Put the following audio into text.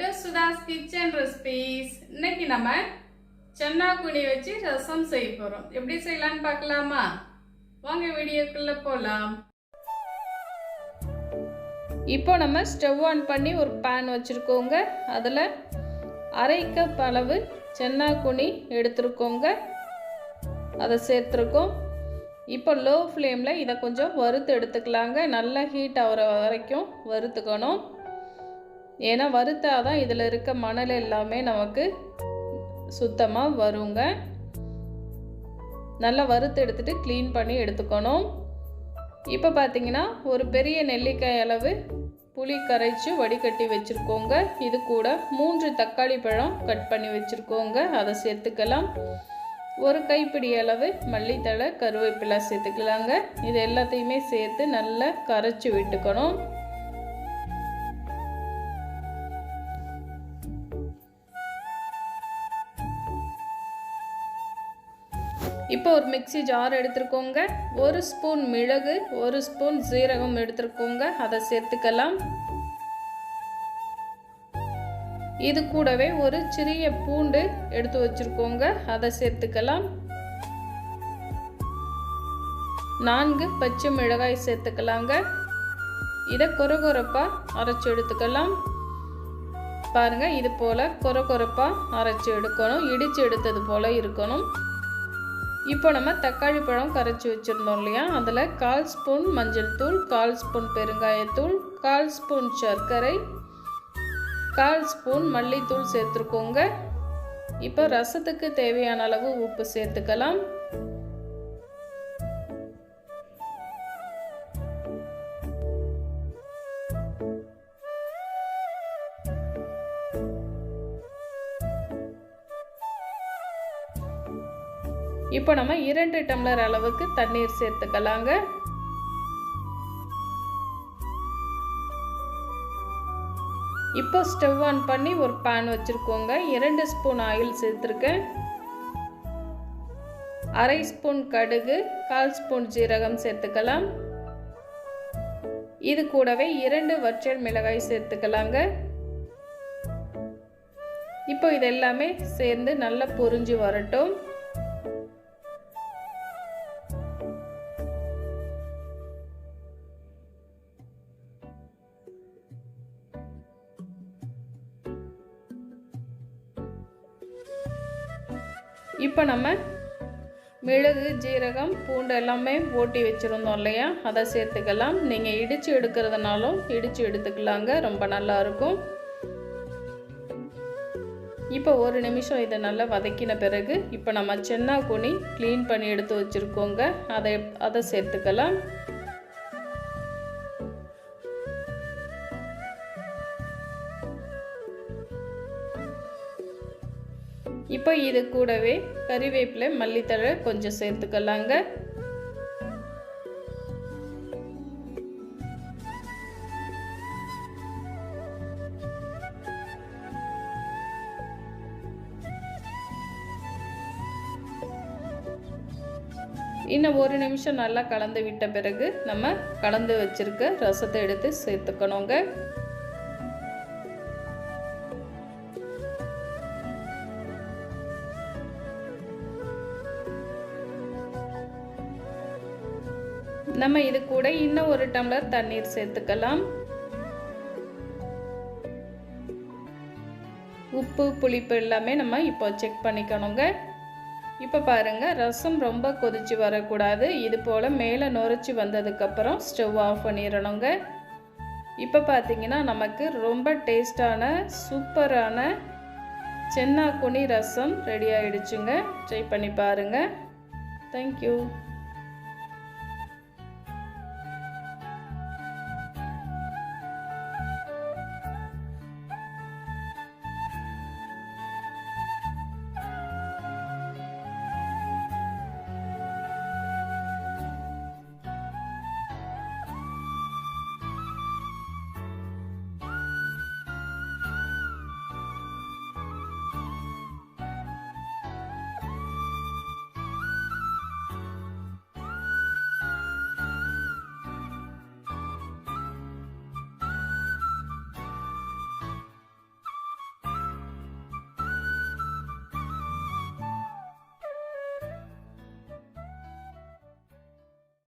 To Sudha's kitchen recipes இன்னைக்கு நம்ம சென்னா குனி வச்சு ரசம் செய்ய போகிறோம் எப்படி செய்யலான்னு பார்க்கலாமா? வாங்க வீடியோக்குள்ளே போகலாம் இப்போ நம்ம ஸ்டவ் ஆன் பண்ணி ஒரு பேன் வச்சுருக்கோங்க. அதில் அரை கப் அளவு சென்னா குனி எடுத்துருக்கோங்க. அதை சேர்த்துருக்கோம். இப்போ லோ ஃப்ளேமில் இதை கொஞ்சம் வறுத்து எடுத்துக்கலாங்க. நல்லா ஹீட் ஆகிற வரைக்கும் வறுத்துக்கணும். ஏன்னா வறுத்தாதான் தான் இதில் இருக்க மணல் எல்லாமே நமக்கு சுத்தமாக வருங்க. நல்லா வறுத்து எடுத்துட்டு க்ளீன் பண்ணி எடுத்துக்கணும். இப்போ பார்த்தீங்கன்னா ஒரு பெரிய நெல்லிக்காய் அளவு புளி கரைச்சி வடிகட்டி வச்சுருக்கோங்க. இது கூட மூன்று தக்காளி பழம் கட் பண்ணி வச்சுருக்கோங்க. அதை சேர்த்துக்கலாம். ஒரு கைப்பிடி அளவு மல்லித்தழை கருவேப்பிலை சேர்த்துக்கலாங்க. இது எல்லாத்தையுமே சேர்த்து நல்லா கரைச்சி விட்டுக்கணும். இப்போ ஒரு மிக்சி ஜார் எடுத்துருக்கோங்க. ஒரு ஸ்பூன் மிளகு ஒரு ஸ்பூன் சீரகம் எடுத்துருக்கோங்க. அதை சேர்த்துக்கலாம். இது கூடவே ஒரு சிறிய பூண்டு எடுத்து வச்சுருக்கோங்க. அதை சேர்த்துக்கலாம். நான்கு பச்சை மிளகாய் சேர்த்துக்கலாங்க. இதை கொரகொரப்பாக அரைச்சி எடுத்துக்கலாம். பாருங்கள் இது போல் கொரகொரப்பாக அரைச்சி எடுக்கணும். இடித்து எடுத்தது போல் இருக்கணும். இப்போ நம்ம தக்காளி பழம் கரைச்சி வச்சுருந்தோம் இல்லையா? அதில் கால் ஸ்பூன் மஞ்சள் தூள் கால் ஸ்பூன் பெருங்காயத்தூள் கால் ஸ்பூன் சர்க்கரை கால் ஸ்பூன் மல்லித்தூள் சேர்த்துருக்கோங்க. இப்போ ரசத்துக்கு தேவையான அளவு உப்பு சேர்த்துக்கலாம். இப்போ நம்ம இரண்டு டம்ளர் அளவுக்கு தண்ணீர் சேர்த்துக்கலாங்க. இப்போ ஸ்டவ் ஆன் பண்ணி ஒரு பேன் வச்சுருக்கோங்க. இரண்டு ஸ்பூன் ஆயில் சேர்த்துருக்கேன். அரை ஸ்பூன் கடுகு கால் ஸ்பூன் ஜீரகம் சேர்த்துக்கலாம். இது கூடவே இரண்டு வற்றல் மிளகாய் சேர்த்துக்கலாங்க. இப்போ இதெல்லாமே சேர்ந்து நல்லா பொரிஞ்சு வரட்டும். இப்போ நம்ம மிளகு ஜீரகம் பூண்டு எல்லாமே ஓட்டி வச்சுருந்தோம் இல்லையா? அதை சேர்த்துக்கலாம். நீங்கள் இடித்து எடுக்கிறதுனாலும் இடித்து எடுத்துக்கலாங்க. ரொம்ப நல்லாயிருக்கும் இப்போ ஒரு நிமிஷம் இதை நல்லா வதக்கின பிறகு இப்போ நம்ம சென்னா குனி க்ளீன் பண்ணி எடுத்து வச்சுருக்கோங்க. அதை அதை சேர்த்துக்கலாம். இப்போ இது கூடவே கறிவேப்பிலை மல்லித்தழை கொஞ்சம் சேர்த்துக்கலாங்க. இன்னும் ஒரு நிமிஷம் நல்லா கலந்து விட்ட பிறகு நம்ம கலந்து வச்சுருக்க ரசத்தை எடுத்து சேர்த்துக்கணுங்க. நம்ம இது கூட இன்னும் ஒரு டம்ளர் தண்ணீர் சேர்த்துக்கலாம். உப்பு புளிப்பு எல்லாமே நம்ம இப்போ செக் பண்ணிக்கணுங்க. இப்போ பாருங்கள் ரசம் ரொம்ப கொதிச்சு வரக்கூடாது. இது போல் மேலே நுரைச்சி வந்ததுக்கப்புறம் ஸ்டவ் ஆஃப் பண்ணிடணுங்க. இப்போ பார்த்தீங்கன்னா நமக்கு ரொம்ப டேஸ்டான சூப்பரான சென்னா குனி ரசம் ரெடி ஆகிடுச்சுங்க ட்ரை பண்ணி பாருங்கள் தேங்க்யூ